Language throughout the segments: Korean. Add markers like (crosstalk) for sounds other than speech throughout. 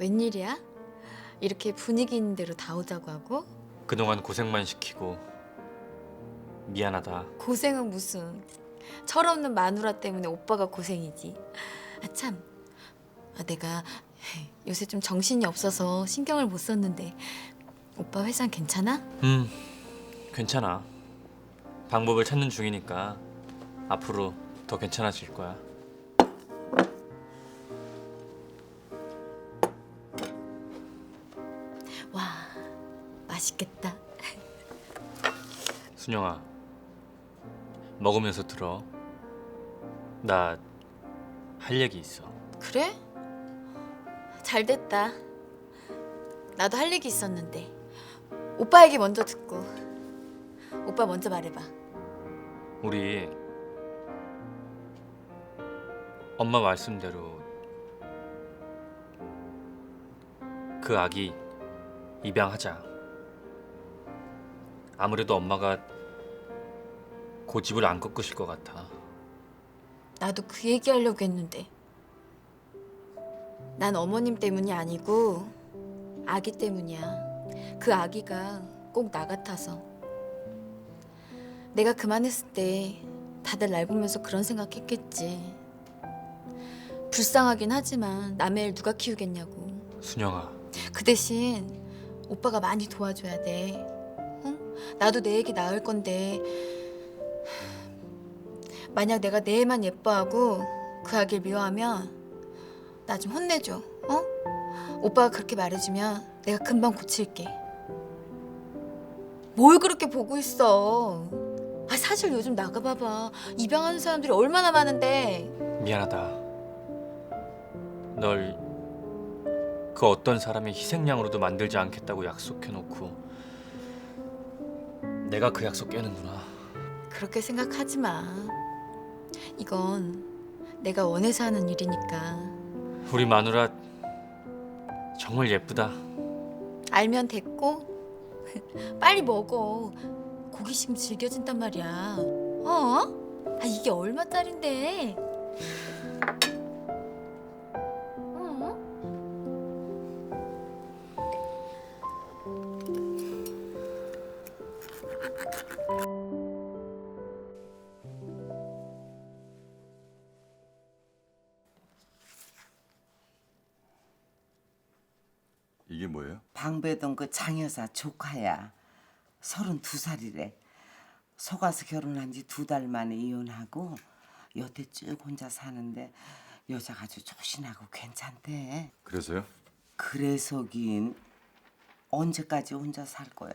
웬일이야? 이렇게 분위기 있는 대로 다 오자고 하고 그동안 고생만 시키고 미안하다. 고생은 무슨 철없는 마누라 때문에 오빠가 고생이지. 아참, 아, 내가 요새 좀 정신이 없어서 신경을 못 썼는데 오빠 회상 괜찮아? 음, 괜찮아. 방법을 찾는 중이니까 앞으로 더 괜찮아질 거야. 맛있겠다. 순영아, 먹으면서 들어. 나 할 얘기 있어. 그래? 잘 됐다. 나도 할 얘기 있었는데 오빠 얘기 먼저 듣고 오빠 먼저 말해봐. 우리 엄마 말씀대로 그 아기 입양하자. 아무래도 엄마가 고집을 안 꺾으실 것 같아. 나도 그 얘기하려고 했는데 난 어머님 때문이 아니고 아기 때문이야. 그 아기가 꼭 나 같아서 내가 그만했을 때 다들 날 보면서 그런 생각했겠지. 불쌍하긴 하지만 남의 일 누가 키우겠냐고. 순영아, 그 대신 오빠가 많이 도와줘야 돼. 응? 나도 내 애기 낳을 건데 만약 내가 내 애만 예뻐하고 그 아기를 미워하면 나 좀 혼내줘. 어? 오빠가 그렇게 말해주면 내가 금방 고칠게. 뭘 그렇게 보고 있어? 아 사실 요즘 나가봐봐 입양하는 사람들이 얼마나 많은데 미안하다. 널 그 어떤 사람의 희생양으로도 만들지 않겠다고 약속해놓고 내가 그 약속 깨는구나. 그렇게 생각하지 마. 이건 내가 원해서 하는 일이니까 우리 마누라 정말 예쁘다. 알면 됐고 빨리 먹어. 고기심 질겨진단 말이야. 어? 아 이게 얼마짜린데? 이게 뭐예요? 방배동 그 장여사 조카야. 서른두 살이래. 속아서 결혼한 지 두 달 만에 이혼하고 여태 쭉 혼자 사는데 여자가 아주 조신하고 괜찮대. 그래서요? 그래서긴 언제까지 혼자 살 거야?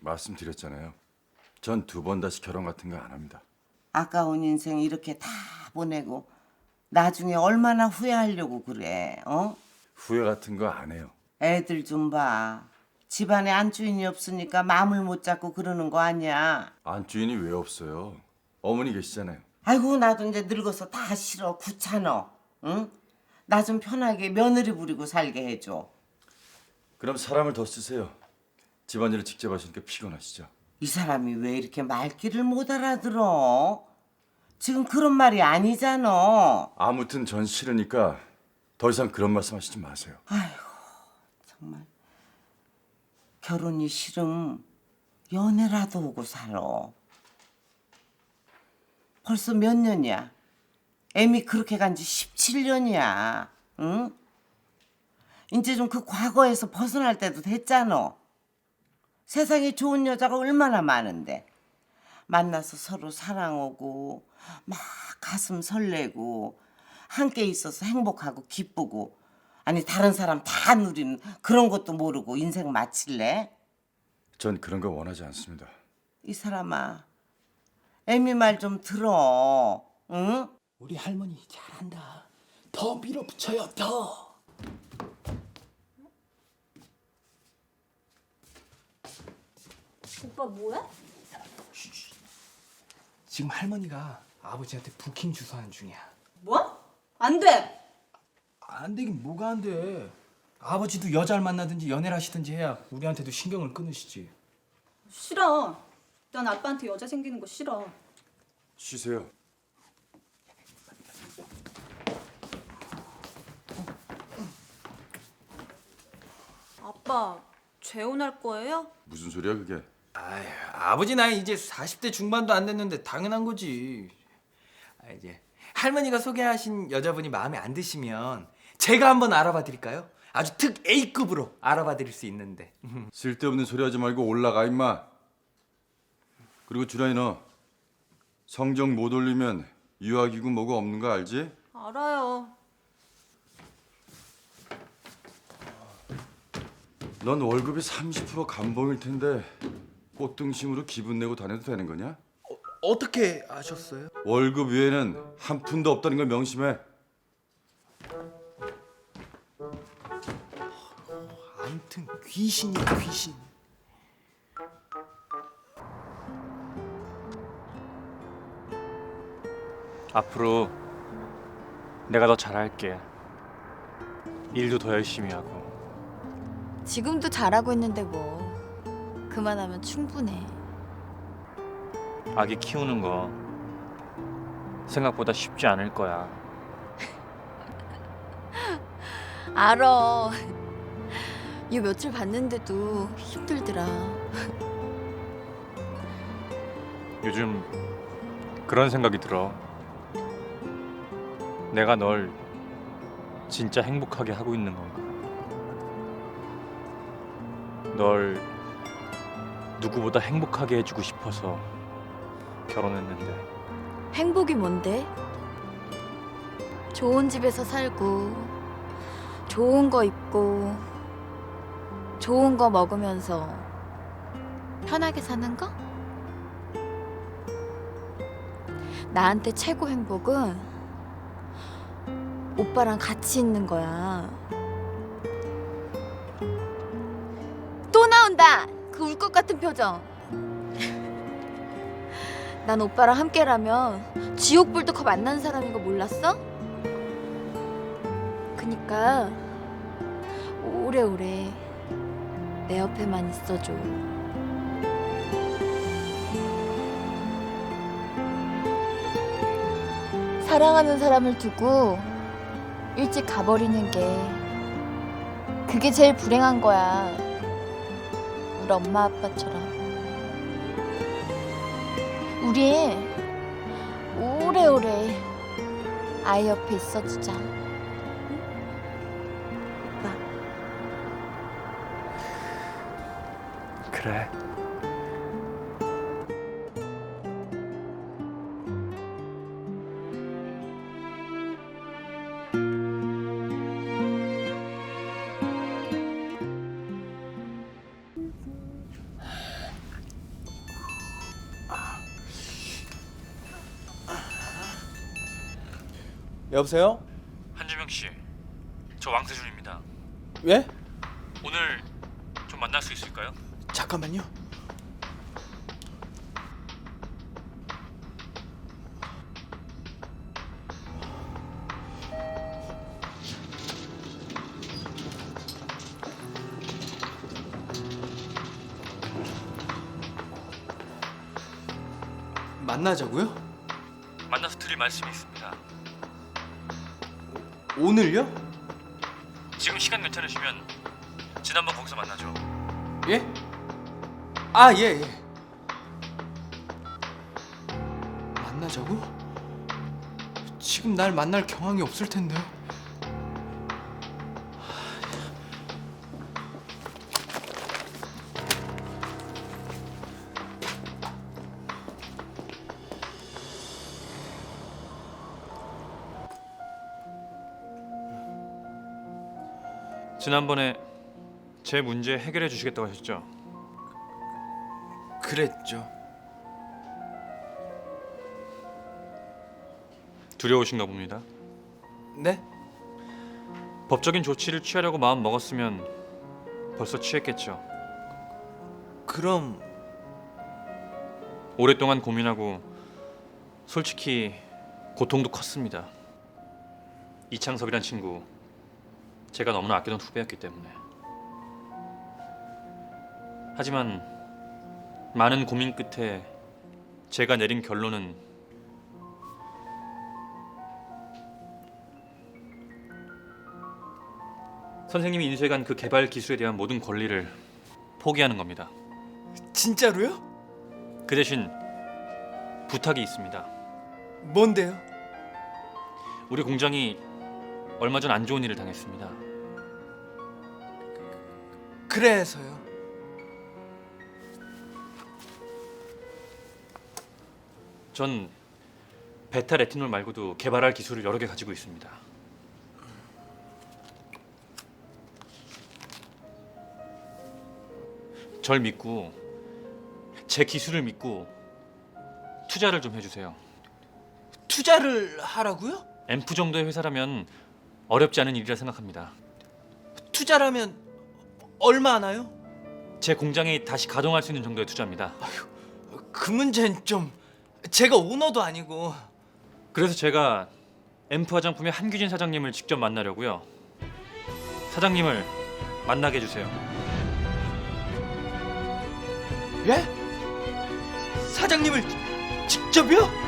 말씀드렸잖아요. 전 두 번 다시 결혼 같은 거 안 합니다. 아까운 인생 이렇게 다 보내고 나중에 얼마나 후회하려고 그래? 어? 후회 같은 거 안 해요. 애들 좀 봐. 집안에 안주인이 없으니까 마음을 못 잡고 그러는 거 아니야. 안주인이 왜 없어요? 어머니 계시잖아요. 아이고 나도 이제 늙어서 다 싫어 귀찮어 응? 나 좀 편하게 며느리 부리고 살게 해줘 그럼 사람을 더 쓰세요. 집안일을 직접 하시니까 피곤하시죠? 이 사람이 왜 이렇게 말귀를 못 알아들어 지금 그런 말이 아니잖아 아무튼 전 싫으니까 더 이상 그런 말씀 하시지 마세요. 정말. 결혼이 싫음 연애라도 오고 살아 벌써 몇 년이야? 애미 그렇게 간 지 17년이야. 응? 이제 좀 그 과거에서 벗어날 때도 됐잖아. 세상에 좋은 여자가 얼마나 많은데. 만나서 서로 사랑하고 막 가슴 설레고 함께 있어서 행복하고 기쁘고 아니 다른 사람 다 누리는 그런 것도 모르고 인생 마칠래? 전 그런 거 원하지 않습니다. 이 사람아 애미 말 좀 들어 응? 우리 할머니 잘한다. 더 밀어붙여요, 더. 오빠 뭐해? 지금 할머니가 아버지한테 부킹 주소하는 중이야. 뭐? 안 돼. 안 되긴 뭐가 안 돼. 아버지도 여자를 만나든지 연애를 하시든지 해야 우리한테도 신경을 끊으시지. 싫어. 난 아빠한테 여자 생기는 거 싫어. 쉬세요. 오빠 재혼할 거예요? 무슨 소리야 그게? 아이, 아버지 나이 이제 40대 중반도 안 됐는데 당연한 거지. 아, 이제 할머니가 소개하신 여자분이 마음에 안 드시면 제가 한번 알아봐 드릴까요? 아주 특 A급으로 알아봐 드릴 수 있는데. (laughs) 쓸데없는 소리 하지 말고 올라가 임마. 그리고 주란이 너 성적 못 올리면 유아기구 뭐고 없는 거 알지? 알아요. 넌 월급이 30% 감봉일 텐데 꽃등심으로 기분 내고 다녀도 되는 거냐? 어떻게 아셨어요? 월급 외에는 한 푼도 없다는 걸 명심해. 귀신이야 귀신. 앞으로 내가 더 잘할게. 일도 더 열심히 하고. 지금도 잘하고 있는데 뭐. 그만하면 충분해. 아기 키우는 거 생각보다 쉽지 않을 거야. (laughs) 알아. 요 며칠 봤는데도 힘들더라. 요즘 그런 생각이 들어. 내가 널 진짜 행복하게 하고 있는 건가? 널 누구보다 행복하게 해주고 싶어서 결혼했는데 행복이 뭔데? 좋은 집에서 살고, 좋은 거 입고, 좋은 거 먹으면서 편하게 사는 거? 나한테 최고 행복은 오빠랑 같이 있는 거야. 또 나온다! 그 울 것 같은 표정. (laughs) 난 오빠랑 함께라면 지옥불도 더 만나는 사람인 거 몰랐어? 그니까 오래오래 내 옆에만 있어줘. 사랑하는 사람을 두고 일찍 가버리는 게 그게 제일 불행한 거야. 우리 엄마 아빠처럼. 우리 오래오래 아이 옆에 있어주자. 그래. 여보세요? 한주명 씨, 저 왕세준입니다. 예? 오늘 좀 만날 수 있을까요? 잠깐만요. 만나자고요? 만나서 드릴 말씀이 있습니다. 오늘요? 지금 시간 괜찮으시면 지난번 거기서 만나죠. 예? 아, 예, 예. 만나자고? 지금 날 만날 경황이 없을 텐데. 지난번에 제 문제 해결해 주시겠다고 하셨죠? 그랬죠. 두려우신가 봅니다. 네? 법적인 조치를 취하려고 마음 먹었으면 벌써 취했겠죠. 그럼 오랫동안 고민하고 솔직히 고통도 컸습니다. 이창섭이란 친구 제가 너무나 아끼던 후배였기 때문에. 하지만 많은 고민 끝에 제가 내린 결론은 선생님이 인수해간 그 개발 기술에 대한 모든 권리를 포기하는 겁니다. 진짜로요? 그 대신 부탁이 있습니다. 뭔데요? 우리 공장이 얼마 전 안 좋은 일을 당했습니다. 그래서요. 전 베타 레티놀 말고도 개발할 기술을 여러 개 가지고 있습니다. 절 믿고 제 기술을 믿고 투자를 좀 해주세요. 투자를 하라고요? 앰프 정도의 회사라면 어렵지 않은 일이라 생각합니다. 투자라면 얼마 하나요? 제 공장이 다시 가동할 수 있는 정도의 투자입니다. 그 문제는 좀 제가 오너도 아니고 그래서 제가 앰프 화장품의 한규진 사장님을 직접 만나려고요. 사장님을 만나게 해주세요. 예? 사장님을 직접이요?